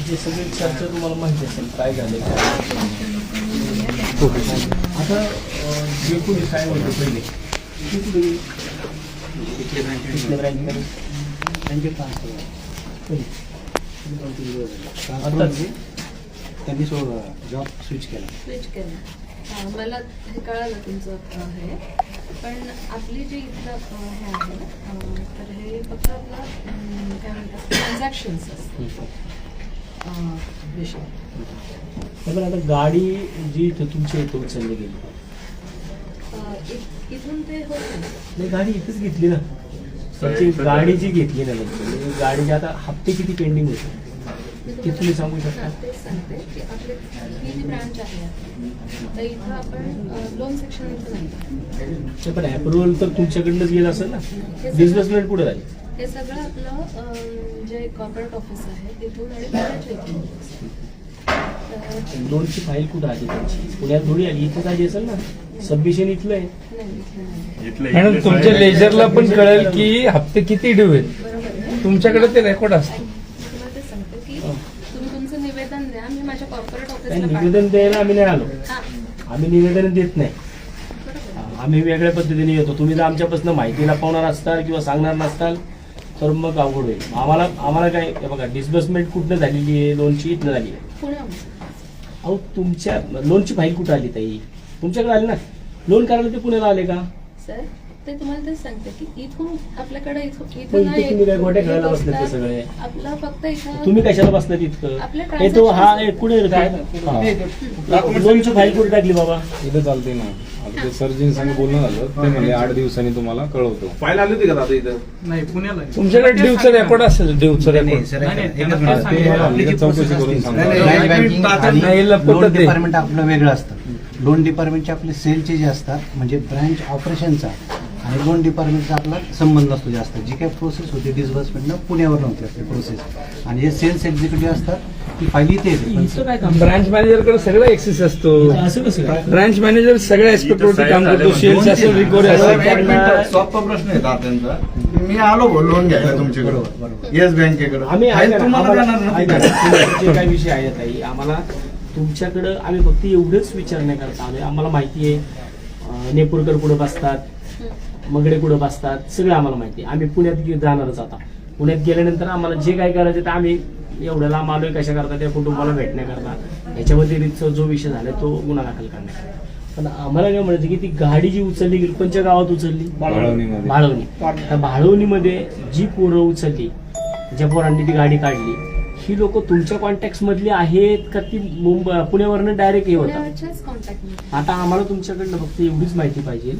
हे सगळी चर्चा तुम्हाला माहिती असेल काय झाले आता जे कोणी काय म्हणतो पहिले त्यांनी जॉब स्विच केला. स्विच केलं. मला हे कळालं तुमचं हे. पण आपली जी इथलं हे आहे ना तर हे फक्त आपलं काय म्हणतात ट्रान्झॅक्शन्स असतात. विषय. पण आता गाडी जी इथं तुमच्या इथं उचलली गेली. इथून ते होत नाही. नाही गाडी इथंच घेतली ना. गाडी जी घेतली ना म्हणजे गाडीचे आता हप्ते किती पेंडिंग होते? ते तुम्ही सांगू शकता? हा, तेच सांगते की आपली ही जी ब्रांच आहे आता, तर इथं आपण लोन सेक्शन इथं नाही पण अप्रुव्हल तर तुमच्याकडनंच गेलं असेल ना? डिस्बर्समेंट कुठे झाली हे सगळं आपलं जे कॉर्पोरेट ऑफिस आहे तिथून आणि लोनची फाईल कुठं आली त्यांची? पुण्यात थोडी आली इथंच आली असेल ना? सबमिशन इथलं आहे. मॅडम तुमच्या लेजरला पण कळेल की हप्ते किती ड्यू आहेत? बरोबर आहे तुमच्याकडे ते रेकॉर्ड असतं मी तुम्हाला ते सांगते की तुम्ही तुमचं निवेदन द्या मी माझ्या निवेदन द्यायला आम्ही नाही आलो. आम्ही निवेदन देत नाही. आम्ही वेगळ्या पद्धतीने येतो. तुम्ही जर आमच्यापासून माहिती लपवणार असताल किंवा सांगणार नसताल तर मग अवघड होईल. आम्हाला आम्हाला काय बघा डिस्बर्समेंट कुठनं झालेली आहे? लोनची इथनं झाली आहे. अहो तुमच्या लोनची फाईल कुठं आली ताई? तुमच्याकडे आली ना? लोन करायला ते पुण्याला आले का? सर ते तुम्हाला तेच सांगते की इथून आपल्याकडे इथून मग इथं इथे नाही तुम्ही काय गोट्या खेळायला येत बसलेत ते असतात. सगळे? आपलं फक्त इथं तुम्ही कशाला बसलात इतकं आपल्या हे तो हा transactions- एक कुठे? लोनची फाईल कुठे टाकली बाबा इथं चालते ना आता ते सर्जन संग बोलणं झालं ते म्हणजे आठ दिवसांनी तुम्हाला कळवतो फाईल आली होती का दादा इथं नाही पुण्याला आहे. तुमच्याकडे ड्यूचं रेकॉर्ड असेल ड्यूचं रेकॉर्ड सर, नाही, नाही, एकच त्यांना मिनिट. काय सांगितलं? ते आपली जी चौकशी process करून असते, सांगा. नाही, नाही, नाही, नाही, banking नाही, आणि नाही, लपवतात लोन ते. डिपार्टमेंट आपलं वेगळं असतं लोन डिपार्टमेंटचे आपले सेलचे जे असतात म्हणजे ब्रांच ऑपरेशनचा आणि लोन डिपार्टमेंटचा आपला संबंध असतो जास्त. जी काही प्रोसेस होती डिस्बर्समेंटनं पुण्यावर नव्हती असते प्रोसेस आणि जे सेल्स एक्झिक्युटिव्ह असतात ती फाईल इथे येते. काय ब्रांच मॅनेजरकडे सगळं एक्सेस असतो. असं कसं काय? ब्रांच मॅनेजर सगळ्या ऍस्पेक्ट वरती काम करतो. सेल्स असेल रिकव्हरी असेल सोपा प्रश्न आहे तात्यांचा मी आलो लोन घ्यायला तुमच्याकडे. येस बँकेकडे आम्ही तुम्हाला आम्हाला- देणार नव्हती ऐका का? ना, तुमचे जे काही विषय ताई आम्हाला तुमच्याकडं आम्ही फक्त एवढंच विचार नाही करता आलोय. आम्हाला माहिती आहे नेपुरकर कुठं बसतात. मगडे कुठं बसतात सगळं आम्हाला माहिती आहे. आम्ही पुण्यात जाणारच आता. पुण्यात गेल्यानंतर आम्हाला जे काय करायचं ते आम्ही एवढ्या लांब आलोय कशा करता त्या कुटुंबाला भेटण्याकरता याच्यामध्ये रीतचा जो विषय झाला तो गुन्हा दाखल करण्याकरता पण आम्हाला काय म्हणायचं की ती गाडी जी उचलली गेली कोणत्या गावात उचलली. बाळवणी त्या बाळवणीमध्ये जी पोरं उचलली ज्या पोरांनी ती गाडी काढली ही लोक तुमच्या कॉन्टॅक्ट मधली आहेत का ती मुंबई पुण्यावरनं डायरेक्ट हे होतात? आता आम्हाला तुमच्याकडनं फक्त एवढीच माहिती पाहिजे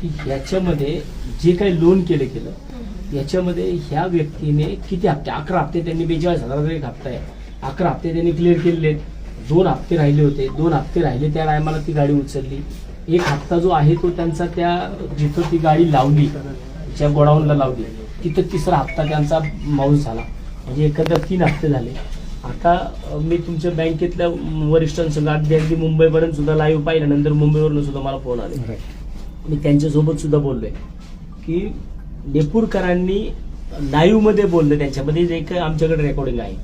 की याच्यामध्ये जे काही लोन केलं गेलं याच्यामध्ये ह्या व्यक्तीने किती हप्ते? अकरा हप्ते त्यांनी बेचाळीस हजाराचा एक हप्ता आहे अकरा हप्ते त्यांनी क्लिअर केलेले आहेत. दोन हप्ते राहिले होते. दोन हप्ते राहिले त्या टायमाला ती गाडी उचलली. एक हप्ता जो आहे तो त्यांचा त्या जिथं ती गाडी लावली ज्या गोडाऊनला लावली तिथं तिसरा हप्ता त्यांचा माऊस झाला. म्हणजे एकंदर तीन हप्ते झाले. आता मी तुमच्या बँकेतल्या वरिष्ठांसंग अगदी अगदी मुंबईपर्यंत सुद्धा लाईव्ह पाहिल्यानंतर मुंबईवरून सुद्धा मला फोन आले. मी त्यांच्यासोबत सुद्धा बोललोय. की नेपूरकरांनी लाईव्हमध्ये बोललं त्यांच्यामध्ये जे काही आमच्याकडे रेकॉर्डिंग आहे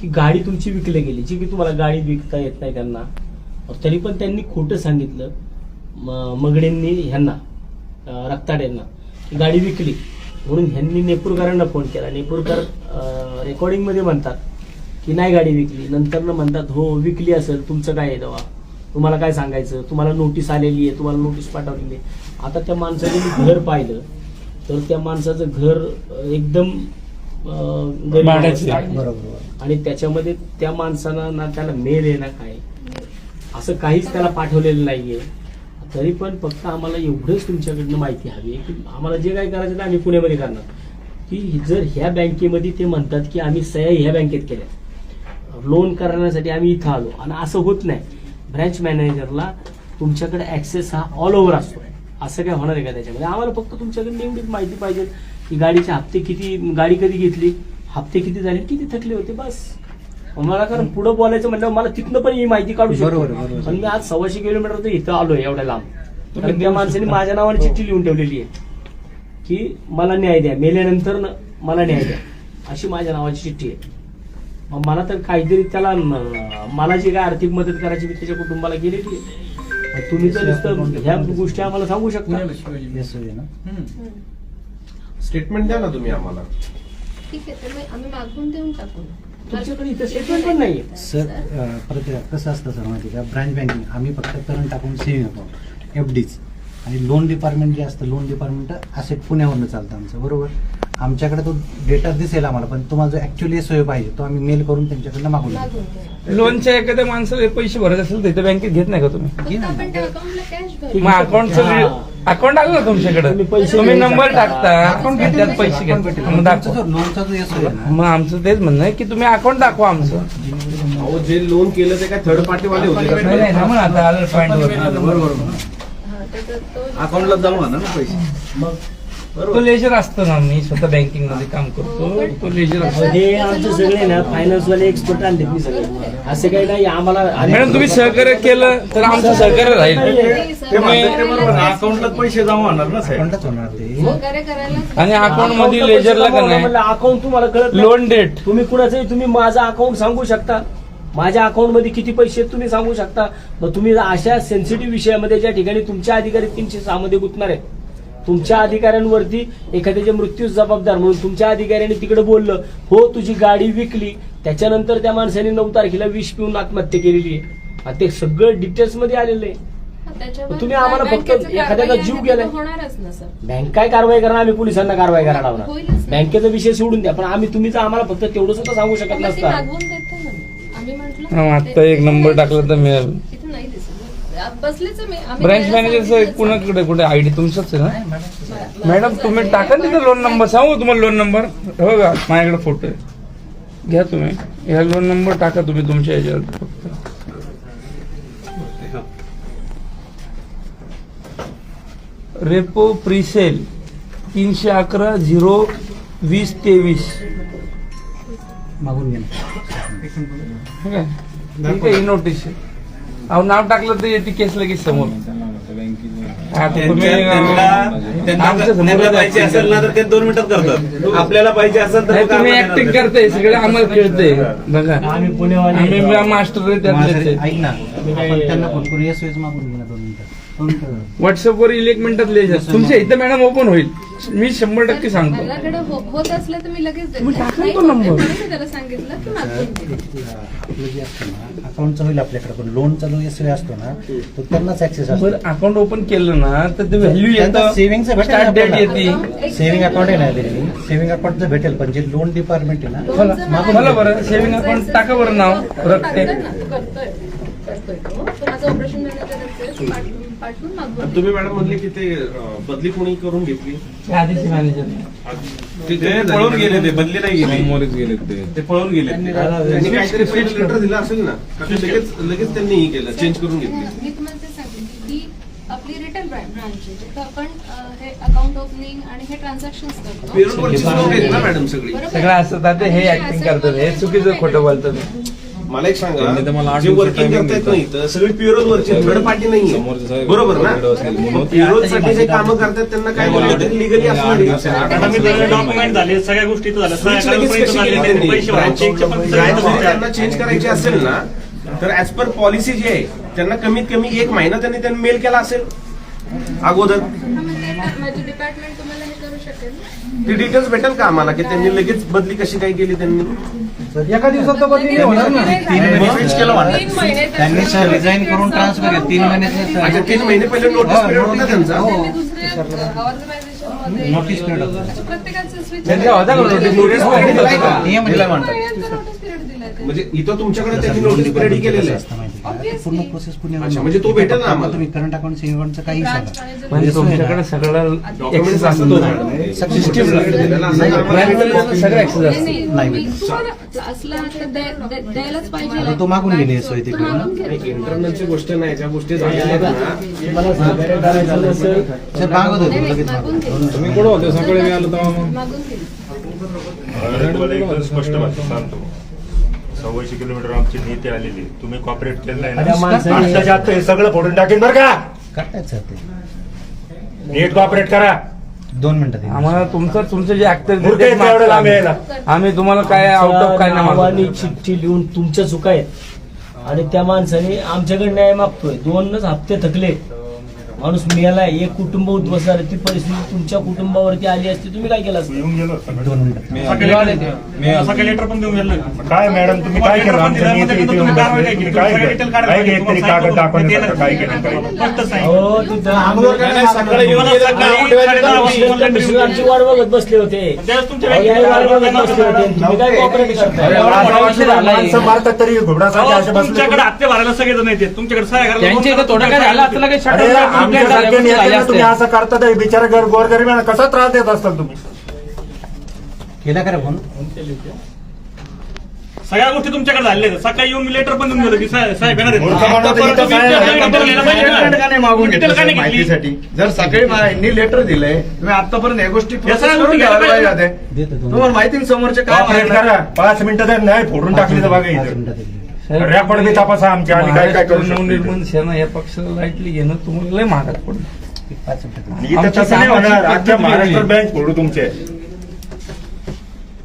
की गाडी तुमची विकली गेली जी की तुम्हाला गाडी विकता येत नाही त्यांना. तरी पण त्यांनी खोटं सांगितलं म- मगडेंनी ह्यांना रक्ताड रक्ताड्यांना गाडी विकली. म्हणून ह्यांनी नेपूरकरांना फोन केला. नेपूरकर रेकॉर्डिंगमध्ये म्हणतात की नाही गाडी विकली. नंतर म्हणतात हो विकली असेल तुमचं काय आहे दवा तुम्हाला काय सांगायचं? तुम्हाला नोटीस आलेली आहे तुम्हाला नोटीस पाठवलेली आहे. आता त्या माणसाने मी घर पाहिलं तर त्या माणसाचं घर एकदम आणि त्याच्यामध्ये त्या माणसानं ना त्याला मेल आहे ना काय असं काहीच त्याला पाठवलेलं नाहीये. तरी पण फक्त आम्हाला एवढंच तुमच्याकडनं माहिती हवी आहे की आम्हाला जे काय करायचं ते आम्ही पुण्यामध्ये करणार. की जर ह्या बँकेमध्ये ते म्हणतात की आम्ही सह्या ह्या बँकेत केल्या लोन करण्यासाठी आम्ही इथं आलो. आणि असं होत नाही. ब्रँच मॅनेजरला तुमच्याकडे ऍक्सेस हा ऑल ओव्हर असतो. असं काय होणार आहे का त्याच्यामध्ये? आम्हाला फक्त तुमच्याकडे एवढीच माहिती पाहिजे. की गाडीचे हप्ते किती गाडी कधी घेतली? हप्ते किती झाले? किती थकले होते? बस. मला कारण पुढं बोलायचं म्हणल्यावर मला तिथनं पण ही माहिती काढू शकतो. पण मी आज सव्वाशे किलोमीटर तर इथं आलोय एवढ्या लांब. कारण त्या माणसाने माझ्या नावाने चिठ्ठी लिहून ठेवलेली आहे की मला न्याय द्या. मेल्यानंतर मला न्याय द्या. अशी माझ्या नावाची चिठ्ठी आहे. मग मला तर काहीतरी त्याला मला जी काय आर्थिक मदत करायची मी त्याच्या कुटुंबाला केलेली आहे. तुम्ही तर नुसतं ह्या गोष्टी आम्हाला सांगू शकता? ना. स्टेटमेंट द्या ना तुम्ही आम्हाला. ठीक आहे तर मग आम्ही मागून देऊन टाकू. तुमच्याकडे इथं स्टेटमेंट पण नाही सर अं, परत कसं असतं सर माहिती का? ब्रँच बँकिंग आम्ही फक्त current account saving account F डीच आणि लोन डिपार्टमेंट जे असतं लोन डिपार्टमेंट असे पुण्यावरनं चालतं आमचं बरोबर? आमच्याकडे तो डेटा दिसेल आम्हाला पण तुम्हाला जो ऍक्च्युअली सोय पाहिजे तो आम्ही मेल करून त्यांच्याकडनं देऊ. लोनच्या एखाद्या माणसाला पैसे भरत असेल तर इथं बँकेत घेत नाही का तुम्ही? मग अकाउंटचं अकाउंट आलं ना तुमच्याकडे? तुम्ही पैसे तुम्ही घेऊ नंबर. टाकता अकाउंट पैसे अकाउंट घेता भेटेल. मग मग आमचं तेच म्हणणं आहे की तुम्ही अकाउंट दाखवा आमचं. अहो जे लोन केलं ते काय थर्ड पार्टी वाले होते का? नाही नाही ना म्हणा आता आलं पॉईंट हा, तो अकाउंटला जमा ना पैसे? तो लेजर असतो ना मी स्वतः बँकिंगमध्ये काम करतो तो लेजर असतो. हे आमचे सगळे ना फायनान्स वाले एक्सपर्ट आणले मी सगळे. असं काही नाही आम्हाला मॅडम तुम्ही सहकार्य केलं तर आमचं सहकार्य राहील. अकाउंटला पैसे जमा होणार ना साहेब? अकाउंटच होणार ते. आणि अकाउंटमध्ये लेजरला का नाही? अकाउंट तुम्हाला कळत नाही. लोन डेट तुम्ही कुणाचंही तुम्ही माझा अकाउंट सांगू शकता. माझ्या अकाउंटमध्ये किती पैसे आहेत तुम्ही सांगू शकता. मग तुम्ही अशा सेन्सिटिव्ह विषयामध्ये ज्या ठिकाणी तुमच्या अधिकारी तीनशे सहा मध्ये गुंतणार आहेत तुमच्या अधिकाऱ्यांवरती एखाद्याच्या मृत्यूस जबाबदार म्हणून तुमच्या अधिकाऱ्याने तिकडे बोललं हो तुझी गाडी विकली. त्याच्यानंतर त्या माणसाने नऊ तारखेला विष पिऊन आत्महत्या केलेली आहे. आणि ते सगळं डिटेल्समध्ये आलेलं आहे. तुम्ही आम्हाला फक्त एखाद्याचा जीव गेलाय. तर होणारच ना सर. बँक काय कारवाई करणार? आम्ही पोलिसांना कारवाई करायला लावणार. बँकेचा विषय सोडून द्या पण आम्ही तुम्ही तर आम्हाला फक्त तेवढं सुद्धा सांगू शकत नसता. मागवून देतो ना. मी. आम्ही म्हटलं हा, आता एक नंबर टाकला तर मिळेल इथे नाही दिसत बसलेच आहे मी आम्ही ब्रँच मॅनेजरचं कुणाकडे कुठे आयडी तुमचाच आहे ना. मॅडम. तुम्ही टाका ना तिथे लोन नंबर सांगू तुम्हाला लोन नंबर हो का? माझ्याकडे फोटो आहे. घ्या तुम्ही. ह्या लोन नंबर टाका तुम्ही तुमच्या याच्यावर फक्त. रेपो प्रिसेल तीनशे अकरा झिरो वीस तेवीस. मागून ठीक आहे ठीक आहे ही नोटीस आहे. अहो नाव टाकलं तर येते केस लगेच समोर. तुम्ही आमच्यासमोर पाहिजे असेल ना तर ते दोन मिनिटात करतात. आपल्याला पाहिजे असेल तर नाही, मग तुम्ही आपण ऍक्टिंग देणार. करताय सगळं आम्हाला बघा. आम्ही पुणेवाले आम्ही मास्टर आहे त्यातलेच माझ्यासाठी आहे. ऐक ना आपण त्यांना फोन करून येस मागून घेणं दोन मिनिटं. दोन मिनिटं. व्हॉट्सअपवर येईल एक मिनिटात लेजर तुमच्या इथं मॅडम ओपन होईल. मी शंभर टक्के सांगतो. माझ्याकडे हो- होत असलं तर मी लगेच देते. नाही तो होत आहे, नंबर. म्हणून मी त्याला सांगितलं की मागवून दे. आपलं जे असतं ना अकाउंटचं होईल आपल्याकडे पण लोनचा जो एस असतो ना तो त्यांनाच ऍक्सेस असतो. बरं अकाउंट ओपन केलं ना तर ते व्हॅल्यू त्यांचा येतं. savings आहे भेटेल स्टार्ट डेट आपल्याला. येते. सेव्हिंग अकाउंट आहे ना सेव्हिंग अकाउंट जर भेटेल पण जे लोन डिपार्टमेंट आहे ना लोनचं बोला बरं सेव्हिंग अकाउंट टाका बरं नाव रक्ते टाकतोय ना, करतोय करतोय तो. तो माझा ऑपरेशन पाठवून तुम्ही मॅडम म्हणले की ते बदली कोणी करून घेतली? आधीचे मॅनेजर ते पळून गेले ते बदली नाही गेले. सोमवारीच गेले ते. ते पळून गेले. त्यांनी काहीतरी पहिलं लेटर दिलं असेल ना? लगेच लगेच त्यांनी हे केलं चेंज करून घेतली. मी तुम्हाला ते सांगितलं की आपली रिटेल ब्रँच आहे. जिथं आपण हे अकाउंट ओपनिंग आणि हे ट्रान्झॅक्शन करतो. मॅडम सगळी? बरोबर. सगळं असं आता हे ऍक्टिंग करतात हे मला चुकीचं खोटं बोलतात. मला एक सांगा जे वर्किंग देतात. नाही तर सगळी पेरोल वरची थर्ड पार्टी नाही समोरचे साहेब बरोबर ना. पेरोलसाठी जे कामं करतात त्यांना काय बोलतात लिगली असणार डॉक्युमेंट झाले सगळ्या गोष्टी त्यांनी. चेंज करायची असेल ना तर ऍज पर पॉलिसी जी आहे त्यांना कमीत कमी एक महिना त्यांनी त्यांनी मेल केला असेल. अगोदर. ते हे डिटेल्स भेटेल का आम्हाला? की त्यांनी लगेच बदली कशी काय केली त्यांनी? एका दिवसात बदली नाही होणार ना? तीन महिने केलं म्हणतात. तीन महिने त्यांनी सर रिझाईन करून ट्रान्सफर केलं. तीन महिन्याचं अच्छा तीन महिने पहिले नोटीस हो, पिरियड होता त्यांचा? हो. त्यांनी दुसऱ्या period होता. प्रत्येकाचं switch होता? Notice हो, period होता. नोटीस पिरियड दिलाय त्यांनी. म्हणजे इथं तुमच्याकडे त्यांनी नोटीस पिरियड केलेलं आहे. पूर्ण प्रोसेस पुणे अच्छा, म्हणजे तो भेटेल ना आम्हाला? तुम्ही करंट अकाउंट सेव्हिंग अकाउंटचं काही सांगा. म्हणजे तुमच्याकडे सगळं डॉक्युमेंट्स access असतो सगळं असतं. नाही, नाही मी भेटत. तुम्हाला असला तर द्या- द्या- द्यायलाच पाहिजे. आता तो मागून गेले सोय तो तिकडे. मागून. इंटरनलची गोष्ट नाही ज्या गोष्टी झालेल्या आहेत ना सर होतो नाही, लगेच मागून. तुम्ही कुठं होते? सकाळी मी आलो तेव्हा. मग मागून स्पष्ट भाषेत सांगतो. सव्वाशे किलोमीटर आमची नेते आलेली तुम्ही कॉपरेट केलं नाही आत्ताच्या आत्ता हे सगळं फोडून टाकेन बरं का? ते नीट कॉपरेट करा. दोन मिनिटात येईल. आम्हाला तुमचं तुमचं जे ऍक्टर मूर्ख आहेत का एवढं लांब यायला? आम्ही तुम्हाला काय आउट ऑफ काय नाही नावाने. चिठ्ठी लिहून तुमच्या चुका आहेत. आणि त्या माणसाने आमच्याकडे न्याय मागतोय. दोनच हप्ते थकले. माणूस मिळालाय एक कुटुंब उद्ध्वस्त झालं ती परिस्थिती तुमच्या कुटुंबावरती आली असती तुम्ही काय केलं असतं? येऊन गेलो होतो. दोन मिनिटात मी सकाळी लेटर पण देऊन गेलं काय मॅडम तुम्ही काय केलं? आमच्या नियती इथे येऊन बसले? तुम्ही काय केलं? काय एक तरी कागद दाखवण्यासारखं काय केलं? काही? हो तिथं नाही, नाही, सकाळी येऊन गेले, नाव ठेवायचे का तुम्ही? आमची वाट बघत बसले होते. अहो, याही वाट बघत बसले होते. तुम्ही काय कॉपरेट करताय? माणसं मारतात तरी घुबडासाठी असे बसले. तुमच्याकडे हप्ते भरायला सगळे जण येते तुमच्याकडे सह्या करायला त्यांच्या इथं थोडं काय झालं अरे शटर आमच्यासारखे नेत्यांना तुम्ही असं करता तर बिचारा घर गोरगरिबांना कसा त्रास देत असताल तुम्ही केला का रे फोन सगळ्या गोष्टी तुमच्याकडे झालेल्या आहेत. सकाळी येऊन मी लेटर पण देऊन गेलो की साहेब साहेब येणार आहेत. मूर्ख माणूस आता तर परत इथं तुम्ही काय detail आहे? घ्यायला पाहिजे ना. का नाही मागून Detail घेतलं का नाही सर घेतली? माहितीसाठी जर सकाळी यांनी लेटर दिलंय तुम्ही आतापर्यंत या गोष्टी process सगळ्या करून गोष्टी घ्यायला घ्यायला पाहिजे होते. देतो दोन तुम्हाला माहिती ना समोरचे काय कॉपरेट? करा पाच मिनिटं जर नाही फोडून टाकली तर बघा पाच इथं मिनिटात येईल. रेकॉर्ड बी तपासा आमच्या आणि काय काय करू शकतो नवनिर्माण सेना या पक्षाला लाईटली घेणं तुम्हाला लय महागात पडलं. तसं नाही होणार. आजच्या महाराष्ट्र बँक फोडू तुमचे.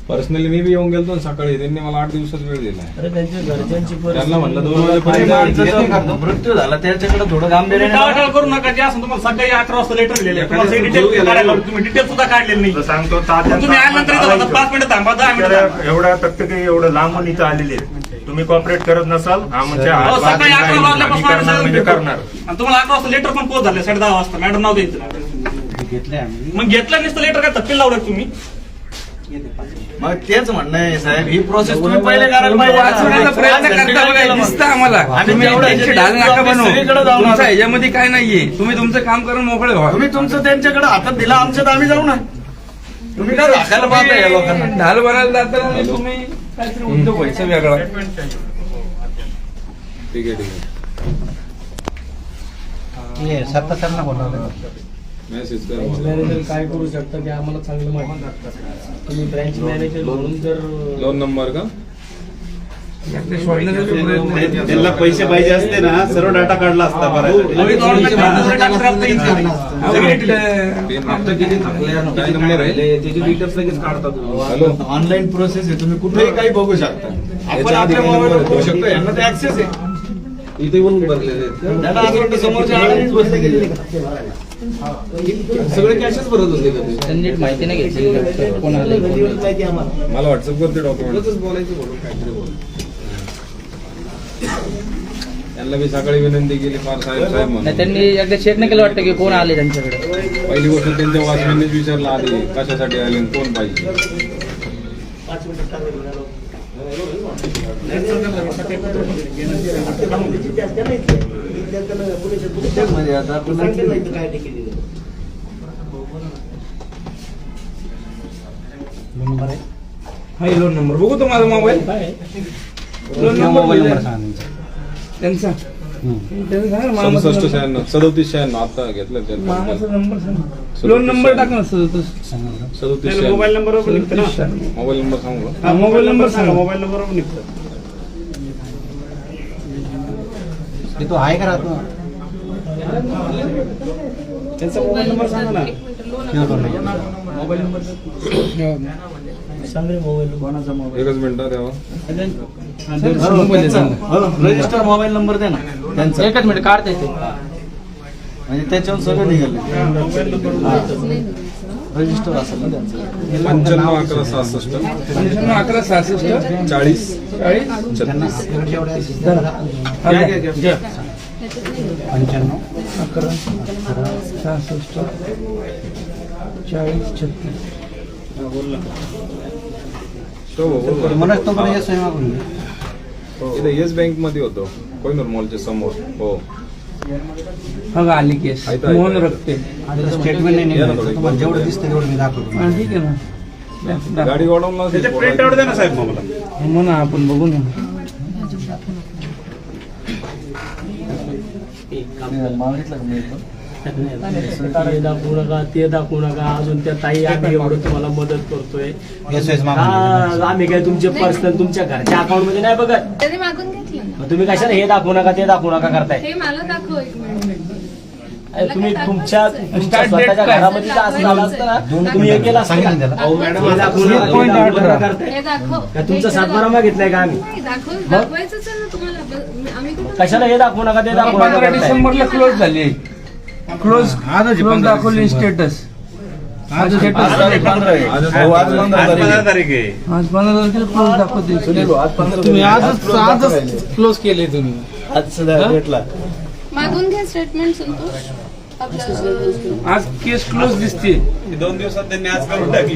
पर्सनली मी बी येऊन गेलो सकाळी. त्यांनी मला आठ दिवसात वेळ दिला अरे त्यांच्या घरच्यांची त्यांना म्हणलं दोन वाजेपर्यंत मृत्यू झाला त्याच्याकडे थोडं टाळाटाळ करू नका. जे असं तुम्हाला सकाळी अकरा वाजता लेटर दिलेले लावली. तुम्ही डिटेल सुद्धा काढलेली नाही. सांगतो तुम्ही आल्यानंतर. पाच मिनिटं थांबा दहा मिनिटं थांबा. तर एवढा फक्त काही एवढं लांबून इथं आलेले आहेत. तुम्ही कॉपरेट करत नसाल आमच्या अहो, सकाळी अकरा. वाजल्यापासून आम्ही आम्ही करणार म्हणजे भेटतो. करणार. आणि तुम्हाला अकरा वाजता लेटर पण पोहोच झाले साडे दहा वाजता. मॅडम नाव द्यायचं घेतलंय आम्ही. मग घेतलं नसतं लेटर काय थप्पी लावलं तुम्ही? मग तेच म्हणणं आहे साहेब. ही प्रोसेस तुम्ही पहिले करायला पाहिजे ना. वाचवण्याचा प्रयत्न आज करता बघा केलं मग. दिसतं आम्हाला. आम्ही तुम्ही तेवढं त्यांची याच्यात ढाल नका बनवू. सगळीकडे जाऊन तुमच्या आलो. ह्याच्यामध्ये काय नाहीये. तुम्ही तुमचं काम करून मोकळे व्हा. तुम्ही तुमचं त्यांच्याकडे हातात दिला आमच्यात आम्ही जाऊ ना. तुम्ही काय राखायला पाहता या लोकांना. ढाल बनायला जाताना तुम्ही काहीतरी उद्योग व्हायचा वेगळा. ठीक आहे ठीक आहे. हे सत्ता सरना बोलावलं मेसेज कर. ब्रँच मला. मॅनेजर काय करू शकता? की आम्हाला चांगलं माहिती. तुम्ही ब्रँच मॅनेजर म्हणून जर लोन नंबर का? त्यांना पैसे पाहिजे असते ना सर्व डाटा काढला असता ऑनलाईन प्रोसेस आहे? तुम्ही कुठेही काही बघू शकता. आपण आपल्या बघू? शकतो यांना ते ऍक्सेस आहे. इथे येऊन भरलेले समोरच्या सगळे कॅशच भरत होते माहिती नाही घेतली. कोण आले माहिती आम्हाला? मला व्हॉट्सअप करते डॉक्युमेंट बोलायचं बोलून काहीतरी त्यांना मी सकाळी विनंती केली फार साहेब साहेब म्हणून. त्यांनी एकदा चेक नाही केलं वाटतं की कोण आले त्यांच्याकडे? पहिली गोष्ट त्यांच्या वाचमेंनीच विचारलं आधी कशासाठी आले आणि कोण पाहिजे? म्हणजे आता हा लोन नंबर. बघू तुम्हाला मोबाईल लोन किंवा नंबर मोबाईल नंबर. सांगा. त्यांचा हम्म. त्यांचा सांगा ना, मामाचा सदुसष्ट नंबर. शहाण्णव सदोतीस शहाण्णव आता घेतलं मामाचा नंबर सांगा लोन नंबर टाका ना सदतीस सांगा बरं. सदोतीस त्याला शहाण्णव मोबाईल नंबर निघतो ना. मोबाईल नंबर सांगू का? हा, मोबाईल नंबर सांगा मोबाईल नंबर निघतो ते तो आहे का राहतो त्यांचा मोबाईल नंबर सांगा ना एक मिनिट लोन किंवा दोन नंबर. मोबाईल नंबर सांग रे मोबाईल कोणाचा मोबाईल एकच मिनिट द्यावा. रजिस्टर मोबाईल नंबर द्या ना. त्यांचा. एकच मिनिट काढता ते. म्हणजे त्याच्यावर सगळं निघालं. रजिस्टर असेल ना त्यांचं. पंच्याण्णव अकरा सहासष्ट. पंच्याण्णव अकरा सहासष्ट. चाळीस. चाळीस. छत्तीस. हा. पंच्याण्णव अकरा अकरा सहासष्ट. चाळीस छत्तीस. मनोज तो येस घे. इथे येस बँकमध्ये होतो. कोहिनूर मॉलच्या समोर. हो. हा का आली केस आहे, आहे, मोहन. रक्ते आता स्टेटमेंट नाही या ना निघालं. थोडं. तुम्हाला जेवढं दिसतं तेवढं मी दाखवतो हा ठीक आहे ना. द्या, द्या. गाडी गोडाऊनला त्याचे प्रिंट आउट द्या ना साहेब मला. म्हणा आपण बघू ना मागितलं का मिळतो हे दाखवू नका ते दाखवू नका. अजून त्या ताई आम्ही एवढं तुम्हाला मदत करतोय. हा. आम्ही काय तुमचे पर्सनल तुमच्या घरच्या अकाउंटमध्ये नाही बघत? त्याने मागून घेतलं. ना मग तुम्ही कशाला हे दाखवू नका ते दाखवू नका करताय? हे मला दाखव एक मिनिट अरे तुम्ही तुमच्या? तुमच्या स्वतःच्या? घरामध्ये जर असं झालं असतं ना? तुम्ही हे केलं असतं सांगितलं का? अहो मॅडम हे हे करताय. हे दाखव. का तुमचा हे सातबारा. मागितलाय का आम्ही? नाही, दाखव. मग? दाखवायचंच आहे ना तुम्हाला. ब- आम्ही कुठं कशाला हे दाखवू नका ते दाखवू पंधरा नका डिसेंबरला क्लोज झाली. क्लोज क्लोज दाखवली स्टेटस आज पंधरा तारीख आहे. आज पंधरा तारखेला क्लोज दाखवते. तुम्ही आजच आजच क्लोज केले तुम्ही. आज भेटला. मागून घ्या स्टेटमेंट संतोष. आज केस क्लोज दिसते दोन दिवसात त्यांनी आज करून टाकली.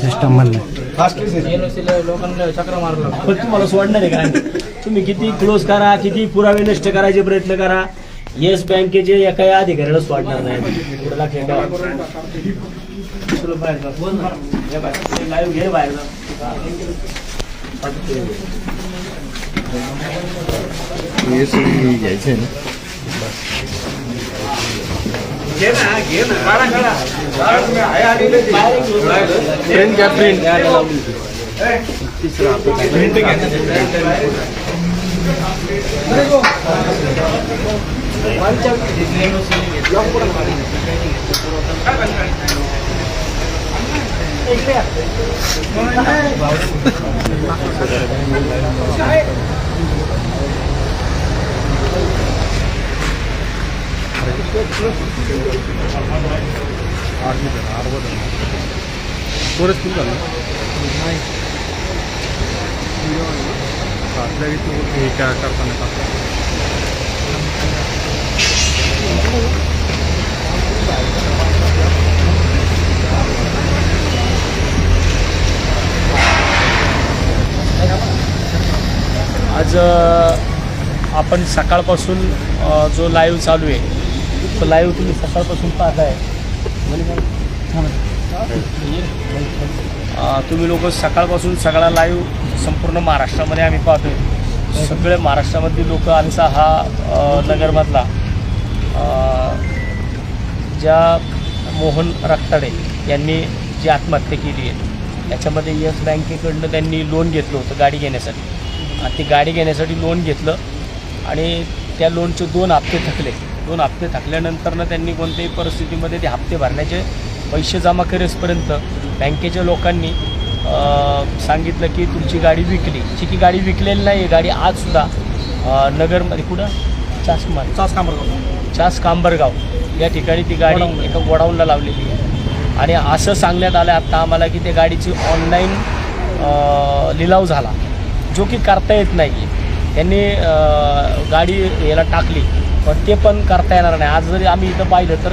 सिस्टम म्हणलं. लोकांना चक्र मारला. तुम्हाला सोडणार आहे का तुम्ही किती क्लोज करा किती पुरावे नष्ट करायचे प्रयत्न करा. येस बँकेचे एका अधिकाऱ्याला सोडणार नाही पुढे लक्षात ठेवा. चलो बाहेर जा. ये बाहेर. लाईव्ह घे बाहेर जा. घे ना घे ना काढा काढा काढा तुम्ही आहे आलेले ते. प्रिंट घ्या प्रिंट प्रिंट घ्या. आज आपण सकाळपासून जो लाईव्ह चालू आहे तो लाईव्ह तुम्ही सकाळपासून पाहताय. म्हणजे तुम्ही लोक सकाळपासून सगळा लाईव्ह संपूर्ण महाराष्ट्रामध्ये आम्ही पाहतोय. सगळे महाराष्ट्रामधली लोक आमचा हा नगरमधला. ज्या मोहन रक्ताडे यांनी जी आत्महत्या केली आहे त्याच्यामध्ये येस बँकेकडनं त्यांनी लोन घेतलं होतं गाडी घेण्यासाठी. आणि ती गाडी घेण्यासाठी लोन घेतलं आणि त्या लोनचे दोन हप्ते थकले. दोन हप्ते थकल्यानंतरनं त्यांनी कोणत्याही परिस्थितीमध्ये ते हप्ते भरण्याचे पैसे जमा करेसपर्यंत बँकेच्या लोकांनी सांगितलं की तुमची गाडी विकली. जी की गाडी विकलेली नाही आहे गाडी आजसुद्धा नगरमध्ये कुठं? चासमार चासकामर चास कांबरगाव. या ठिकाणी ती गाडी एका गोडाऊनला लावलेली आहे. आणि असं सांगण्यात आलं आत्ता आम्हाला की त्या गाडीची ऑनलाईन लिलाव झाला. जो की करता येत नाही आहे त्यांनी गाडी याला टाकली पण ते पण करता येणार नाही. आज जरी आम्ही इथं पाहिलं तर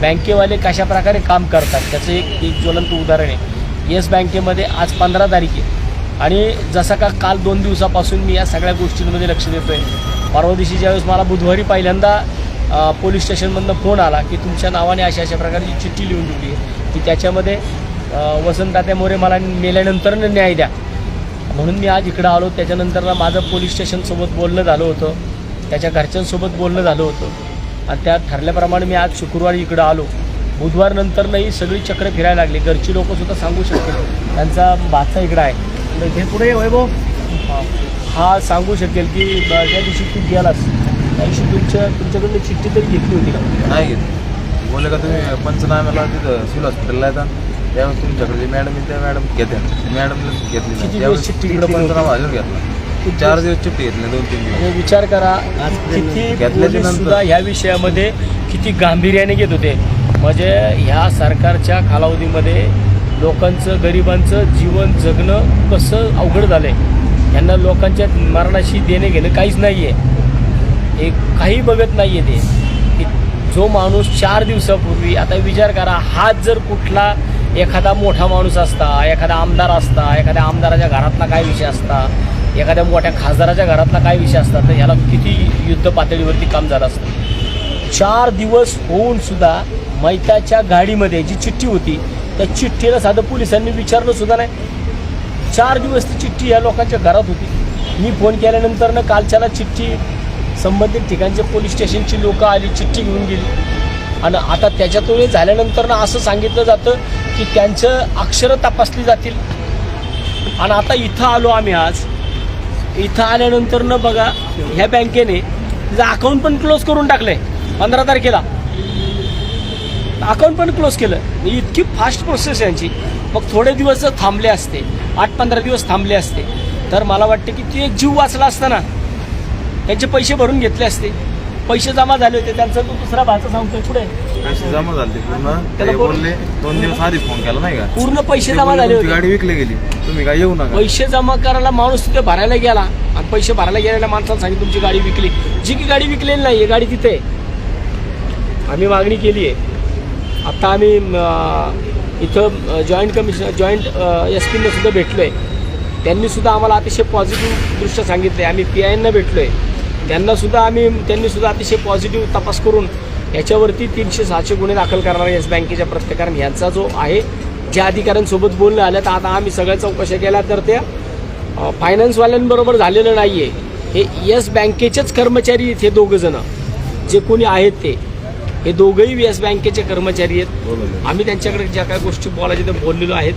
बँकेवाले कशा प्रकारे काम करतात? त्याचं एक एक ज्वलंत उदाहरण आहे. येस बँकेमध्ये आज पंधरा तारीख आहे. आणि जसं का काल दोन दिवसापासून मी या सगळ्या गोष्टींमध्ये लक्ष देतो आहे परवा दिवशी ज्यावेळेस मला बुधवारी पहिल्यांदा पोलीस स्टेशनमधनं फोन आला की तुमच्या नावाने अशा अशा प्रकारची चिठ्ठी लिहून दिली आहे. की त्याच्यामध्ये अ, वसंतदात्या मोरे मला मेल्यानंतर न्याय द्या. म्हणून मी आज इकडं आलो. त्याच्यानंतर माझं पोलीस स्टेशनसोबत बोलणं झालं होतं. त्याच्या घरच्यांसोबत बोलणं झालं होतं. आणि त्या ठरल्याप्रमाणे मी आज शुक्रवारी इकडं आलो. बुधवार नंतरनंही सगळी चक्र फिरायला लागली. घरची लोकंसुद्धा सांगू शकतील. त्यांचा भाचा इकडं आहे. तर हे पुढे वैभव? हा. सांगू शकेल की ज्या दिवशी तू गेलास दिवशी तुमच्या तुमच्याकडनं चिठ्ठी तरी घेतली होती का? नाही घेत बोलले का तुम्ही पंचनाम्याला तिथं सिव्हिल हॉस्पिटलला येतात त्यावेळेस तुमच्याकडे जे मॅडम आहे त्या मॅडम घेत्या. मॅडम घेतली किती नाही दिवस त्यावेळेस चिठ्ठी तिकडं घेतली पंचनामा झाल्यावर घेतला. चार दिवस चिठ्ठी घेतली दोन तीन दिवस. विचार करा किती सुद्धा ह्या विषयामध्ये किती गांभीर्याने घेत होते. म्हणजे ह्या सरकारच्या कालावधीमध्ये लोकांचं गरिबांचं जीवन जगणं कसं अवघड झालंय. यांना लोकांच्या मरणाशी देणे घेणं काहीच नाही आहे एक काही बघत नाही आहे ते. की जो माणूस चार दिवसापूर्वी आता विचार करा हाच जर कुठला एखादा मोठा माणूस असता एखादा आमदार असता एखाद्या आमदाराच्या घरातला काय विषय असता एखाद्या मोठ्या खासदाराच्या घरातला काय विषय असता तर ह्याला किती युद्ध पातळीवरती काम झालं असतं. चार दिवस होऊन सुद्धा मैताच्या गाडीमध्ये जी चिठ्ठी होती त्या चिठ्ठीला साधं पोलिसांनी विचारलं सुद्धा नाही. चार दिवस ती चिठ्ठी या लोकांच्या घरात होती. मी फोन केल्यानंतर ना कालच्याला चिठ्ठी संबंधित ठिकाणचे पोलीस स्टेशनची लोक आली चिठ्ठी घेऊन गेली. आणि आता त्याच्यातून झाल्यानंतर ना असं सांगितलं जातं की त्यांचं अक्षरं तपासली जातील. आणि आता इथं आलो आम्ही आज. इथं आल्यानंतर न बघा ह्या बँकेने तिचं अकाउंट पण क्लोज करून टाकलं आहे पंधरा तारखेला. अकाउंट पण क्लोज केलं. म्हणजे इतकी फास्ट प्रोसेस यांची. मग थोडे दिवस थांबले असते. आठ पंधरा दिवस थांबले असते. तर मला वाटतं की ते एक जीव वाचला असताना त्यांचे पैसे भरून घेतले असते. पैसे जमा झाले होते. त्यांचा तो दुसरा भाचा सांगतोय. पुढे पैसे जमा झाले पूर्ण. त्याला ते बोल- बोलले दोन दिवस आधी फोन केला नाही का? पूर्ण पैसे ते जमा बोलले, झाले तुमची होते. गाडी विकली गेली. तुम्ही काय येऊ नका. पैसे जमा करायला माणूस तिथे भरायला गेला. आणि पैसे भरायला गेलेल्या माणसाला सांगितलं तुमची गाडी विकली. जी की गाडी विकलेली नाही आहे गाडी तिथे आहे. आम्ही मागणी केली आहे. आता आम्ही अं, इथं जॉईंट कमिशनर जॉईंट एस पीने सुद्धा भेटलो आहे त्यांनी सुद्धा आम्हाला अतिशय पॉझिटिव्ह दृष्ट सांगितलं आहे आम्ही पी आय एनना भेटलो आहे त्यांनासुद्धा आम्ही त्यांनीसुद्धा अतिशय पॉझिटिव्ह तपास करून याच्यावरती तीनशे सहाशे गुन्हे दाखल करणार येस बँकेच्या प्रत्येकाने ह्यांचा यांचा जो आहे ज्या अधिकाऱ्यांसोबत बोलणं आलं तर आता आम्ही सगळ्या चौकशा केल्या तर त्या फायनान्सवाल्यांबरोबर झालेलं नाही आहे हे येस बँकेचेच कर्मचारी आहेत हे दोघंजणं जे कोणी आहेत ते. हे दोघंही येस बँकेचे कर्मचारी आहेत. आम्ही त्यांच्याकडे ज्या काही गोष्टी बोलायच्या त्या बोललेलो आहेत.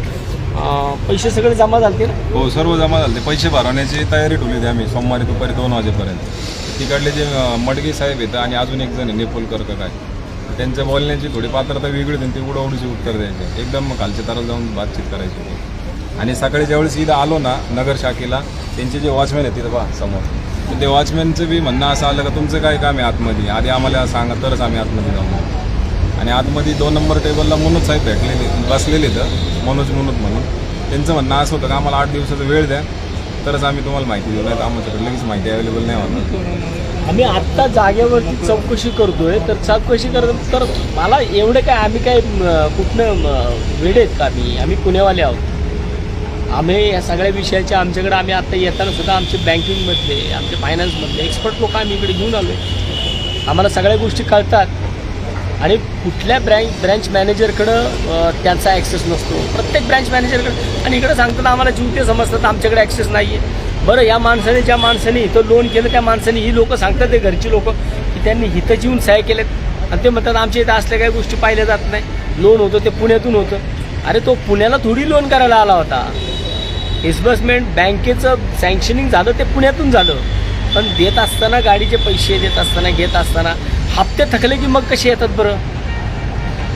पैसे सगळे जमा झाले ना? हो सर्व जमा झाले पैसे भरवण्याची तयारी ठेवली होती आम्ही. सोमवारी दुपारी दोन वाजेपर्यंत. तिकडले जे मडगे साहेब आहेत आणि अजून एक जण आहे नेपोलकर का काय त्यांच्या बोलण्याची थोडी पात्रता वेगळी होती आणि उडवडीची उत्तर द्यायचे. एकदम खालच्या तारा जाऊन बातचीत करायची होती आणि सकाळी ज्यावेळेस इथं आलो ना नगर शाखेला त्यांचे जे वॉचमॅन आहेत तिथं पहा समोर. ते वॉचमॅनचं बी म्हणणं असं आलं का तुमचं काय काम आहे आतमध्ये? आधी आम्हाला सांगा तरच आम्ही आतमध्ये जाऊ आणि आतमध्ये दोन नंबर टेबलला मनोज साहेब भेटलेले बसलेले तर मनोज मनोज म्हणून. त्यांचं म्हणणं असं होतं का आम्हाला आठ दिवसाचा वेळ द्या. तरच आम्ही तुम्हाला माहिती देऊ नाही तर आमच्याकडे लगेच माहिती अवेलेबल नाही होणार. आम्ही आत्ता जागेवरती चौकशी करतोय तर चौकशी करत तर मला एवढं काय आम्ही काय म, कुठनं म, वेडे आहेत का आम्ही? आम्ही पुणेवाले आहोत. आम्ही या सगळ्या विषयाचे आमच्याकडे आम्ही आत्ता येताना सुद्धा आमचे बँकिंगमधले आमचे फायनान्समधले एक्सपर्ट लोक आम्ही इकडे घेऊन आलो आम्हाला सगळ्या गोष्टी कळतात. आणि कुठल्या ब्रँच ब्रँच मॅनेजरकडं त्यांचा ॲक्सेस नसतो. प्रत्येक ब्रँच मॅनेजरकडं आणि इकडं सांगताना आम्हाला जीवते समजतात आमच्याकडे ॲक्सेस नाही आहे बरं या माणसाने ज्या माणसाने इथं लोन केलं त्या माणसाने ही लोकं सांगतात ते घरची लोकं की त्यांनी इथं जीवन सह्या केलेत. आणि ते म्हणतात आमच्या इथं असल्या काही गोष्टी पाहिल्या जात नाही. लोन होतं ते पुण्यातून होतं. अरे तो पुण्याला थोडी लोन करायला आला होता. डिस्बर्समेंट बँकेचं सँक्शनिंग झालं ते पुण्यातून झालं. पण देत असताना गाडीचे पैसे देत असताना घेत असताना हप्ते थकले की मग कसे येतात बरं?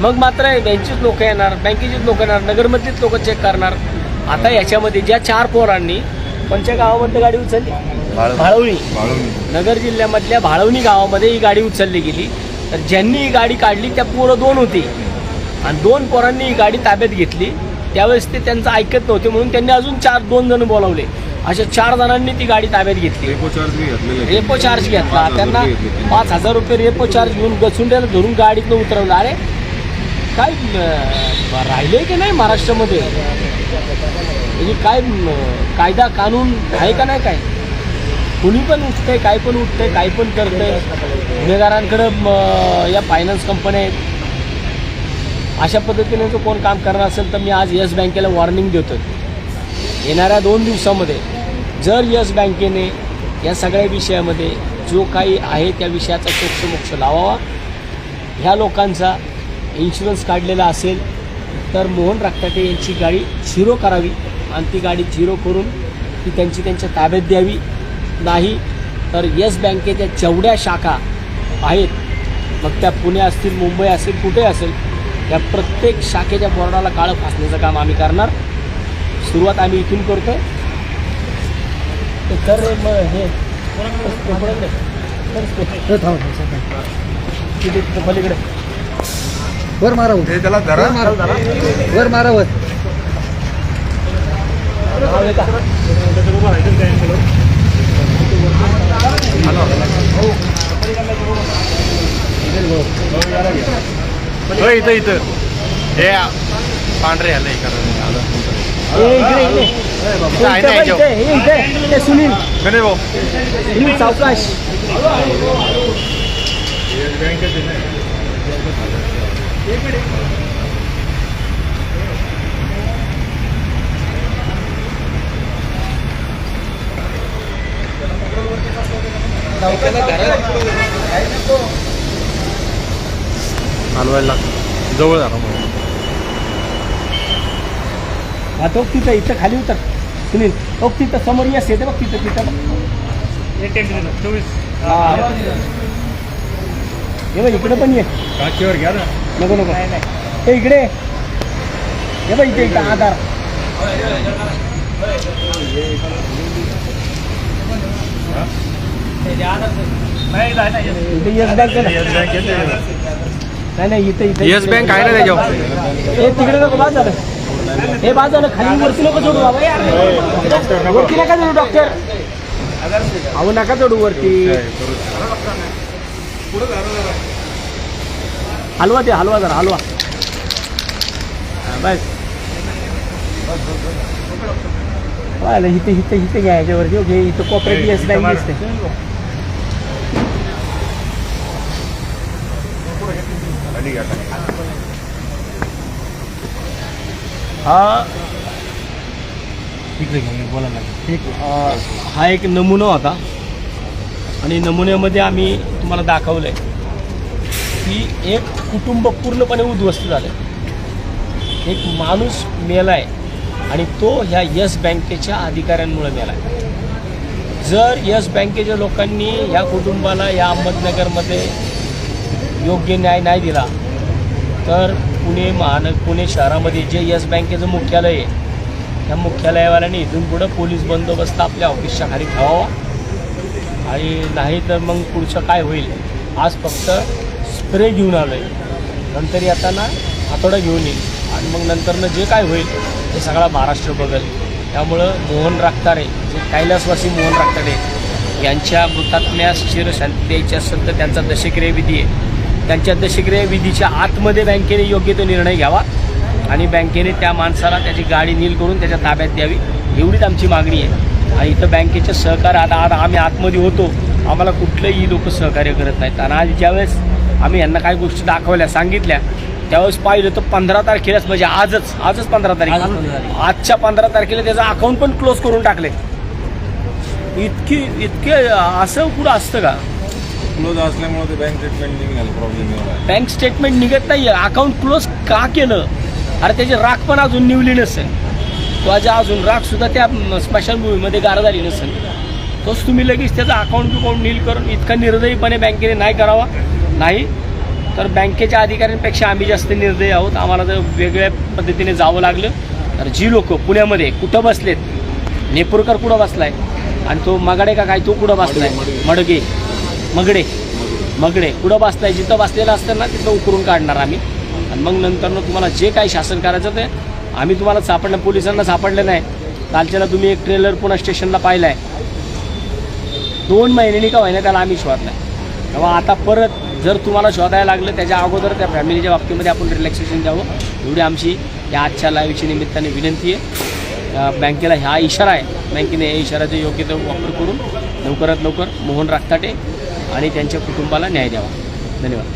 मग मात्र बँकेचीच लोक येणार बँकेचीच लोक येणार नगरमधलीच लोक चेक करणार. आता याच्यामध्ये ज्या चार पोरांनी कोणत्या गावामध्ये गाडी उचलली? भाळवणी. नगर जिल्ह्यामधल्या भाळवणी गावामध्ये ही गाडी उचलली गेली. तर ज्यांनी ही गाडी काढली त्या पोरं दोन होती. आणि दोन पोरांनी ही गाडी ताब्यात घेतली. त्यावेळेस ते त्यांचं ऐकत नव्हते म्हणून त्यांनी अजून चार दोन जण बोलावले. अशा चार जणांनी ती गाडी ताब्यात घेतली. रेपो चार्ज घेतलेले रेपो चार्ज घेतला. पाच हजार त्यांना रुपये घेतले. पाच हजार रुपये रेपो चार्ज घेऊन गचुंड्याला धरून गाडीतनं उतरवलं. अरे काय अं, राहिलंय की नाही महाराष्ट्रामध्ये? म्हणजे काय अं, कायदा कानून आहे का नाही काय? कुणी पण उठतंय काय पण उठतंय काय पण करतंय. गुन्हेगारांकडं या फायनान्स कंपन्या आहेत. अशा पद्धतीने जर कोण काम करणार असेल तर मी आज येस बँकेला वॉर्निंग देतो येणाऱ्या दोन दिवसामध्ये जर येस बँकेने या सगळ्या विषयामध्ये जो काही आहे त्या विषयाचा सोक्षमोक्ष लावावा. ह्या लोकांचा इन्शुरन्स काढलेला असेल तर मोहन राखताटे यांची गाडी झिरो करावी आणि ती गाडी झिरो करून ती त्यांची त्यांच्या ताब्यात द्यावी. नाही तर येस बँकेच्या जेवढ्या शाखा आहेत मग त्या पुणे असतील मुंबई असेल कुठे असेल या प्रत्येक शाखेच्या बोर्डाला काळं फासण्याचं काम आम्ही करणार. सुरुवात आम्ही इथून करतो तर मग हे. कोणाकडे? तिथे तिथे पलीकडे. वर मारा वर. त्याला धरा. वर मारा वर? इथं इथं. हे पांढरे आलं ए, इकडे सुनील. सुनील सावकाश. हलवायला जवळ झाला मग. हा तो तिथं इथं खाली उतर. सुनील तो तिथं समोर यस येते बघ तिथं तिथं. चोवीस. हा. बघ इकडे पण ये. काचेवर घ्या ना. नको नको. हे इकडे. ये. हे बघ इथे इथं आधार नाही नाही, इथे येस बँक आहे ना. नाही नाही इथे इथे. येस बँक आहे ना त्याच्यावर? तिकडे नको बाद झालं. हे बाद खाली वरती नको सोडू बाबा. यार. वरती नका सोडू डॉक्टर अहो नका सोडू वरती. हलवा ते हलवा जरा हलवा. बस. पाहिलं इथे इथे इथे घ्या याच्यावरती. हो, ओके इथं कॉपरेटिव्ह येस बँक दिसते हा. इकडे घ्या बोला ना. एक हा एक नमुना होता. आणि नमुन्यामध्ये आम्ही तुम्हाला दाखवलं आहे की एक कुटुंब पूर्णपणे उद्ध्वस्त झालं एक माणूस मेला आहे आणि तो ह्या यस बँकेच्या अधिकाऱ्यांमुळे मेला आहे जर यस बँकेच्या लोकांनी या कुटुंबाला या अहमदनगरमध्ये योग्य न्याय नाही दिला तर पुणे महानगर पुणे शहरामध्ये जे येस बँकेचं मुख्यालय आहे त्या मुख्यालयावाल्याने इथून पुढं पोलीस बंदोबस्त आपल्या ऑफिसच्या खाली ठेवावा. आणि नाही तर मग पुढचं काय होईल? आज फक्त स्प्रे घेऊन आलो आहे नंतर येताना हातोडा घेऊन येईल. आणि मग नंतरनं जे काय होईल ते सगळा महाराष्ट्र बघेल. त्यामुळं मोहन राखतारे जे कैलासवासी मोहन राखतारे यांच्या मृतात्म्यास चिरशांती द्यायची असेल तर त्यांचा दशक्रिय विधी आहे. त्यांच्या दशक्रिय विधीच्या आतमध्ये बँकेने योग्य तो निर्णय घ्यावा आणि बँकेने त्या माणसाला त्याची गाडी नील करून त्याच्या ताब्यात द्यावी एवढीच आमची मागणी आहे. आणि इथं बँकेचं सहकार्य आता आता आम्ही आतमध्ये होतो आम्हाला कुठलंही लोक सहकार्य करत नाहीत. आणि आज ज्यावेळेस आम्ही यांना काही गोष्टी दाखवल्या सांगितल्या त्यावेळेस पाहिलं तर पंधरा तारखेलाच म्हणजे आजच आजच पंधरा तारीख. आजच्या पंधरा तारखेला त्याचं अकाउंट पण क्लोज करून टाकले इतकी इतके असं कुठं असतं का? क्लोज असल्यामुळे ते बँक स्टेटमेंट निघाल प्रॉब्लेम एवढा बँक स्टेटमेंट निघत नाही आहे अकाउंट क्लोज का केलं? अरे त्याची राख पण अजून निवली नसेल. तो अजून राख सुद्धा त्या म, स्मशानभूमीमध्ये गारा झाली नसेल. तोच तुम्ही लगेच त्याचा अकाउंट बिकाउंट नील करून इतका निर्दयीपणे बँकेने नाही करावा? नाही. तर बँकेच्या अधिकाऱ्यांपेक्षा आम्ही जास्त निर्दयी आहोत. आम्हाला जर वेगळ्या पद्धतीने जावं लागलं तर जी लोक पुण्यामध्ये कुठं बसलेत? नेपूरकर कुठं बसलाय? आणि तो मगाडे का काय तो कुठं बसलाय? मडगे. मगडे. मगडे. कुठं बसताय? जिथं बसलेलं असतं ना तिथं उकरून काढणार आम्ही. आणि मग नंतरनं तुम्हाला जे काही शासन करायचं ते आम्ही तुम्हाला सापडलं. पोलिसांना सापडलं नाही. कालच्याला तुम्ही एक ट्रेलर पुन्हा स्टेशनला पाहिला आहे दोन महिन्यांनी का होईना त्याला आम्ही शोधलाय. तेव्हा आता परत जर तुम्हाला शोधायला लागलं त्याच्या अगोदर त्या फॅमिलीच्या बाबतीमध्ये आपण रिलॅक्सेशन द्यावं. एवढी आमची या आजच्या लाईव्हच्या निमित्ताने विनंती आहे. बँकेला हा इशारा आहे. बँकेने या इशाऱ्याचा योग्य तो वापर करून लवकरात लवकर मोहन राखताटे आणि त्यांच्या कुटुंबाला न्याय द्यावा. धन्यवाद.